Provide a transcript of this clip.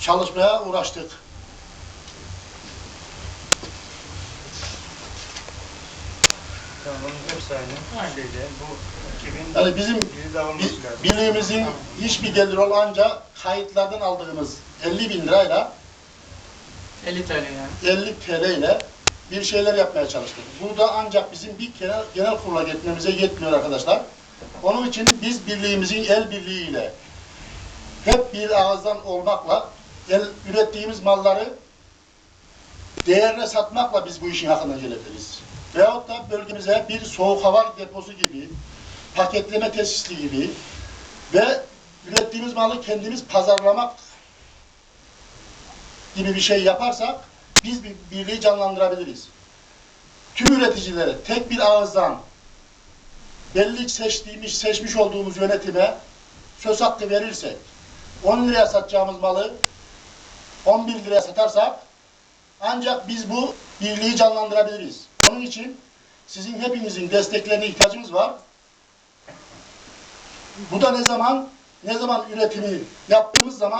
çalışmaya uğraştık. Tamam, hepsi aynı. Şeyde, bu 2000 Yani bizim birliğimizin hiçbir gelir olmayınca kayıtlardan aldığımız 50 bin lirayla 50 TL yani. 50 TL ile bir şeyler yapmaya çalıştık. Burada ancak bizim bir genel, genel kurula gitmemize yetmiyor arkadaşlar. Onun için biz birliğimizin el birliğiyle hep bir ağızdan olmakla el, ürettiğimiz malları değerine satmakla biz bu işin hakkına gelebiliriz. Veyahut da bölgemize bir soğuk hava deposu gibi, paketleme tesisli gibi ve ürettiğimiz malı kendimiz pazarlamak gibi bir şey yaparsak biz bir birliği canlandırabiliriz. Tüm üreticilere tek bir ağızdan belli seçtiğimiz, seçmiş olduğumuz yönetime söz hakkı verirsek 10 liraya satacağımız malı 11 liraya satarsak ancak biz bu birliği canlandırabiliriz. Onun için sizin hepinizin desteklerine ihtiyacımız var. Bu da ne zaman ne zaman üretimi yaptığımız zaman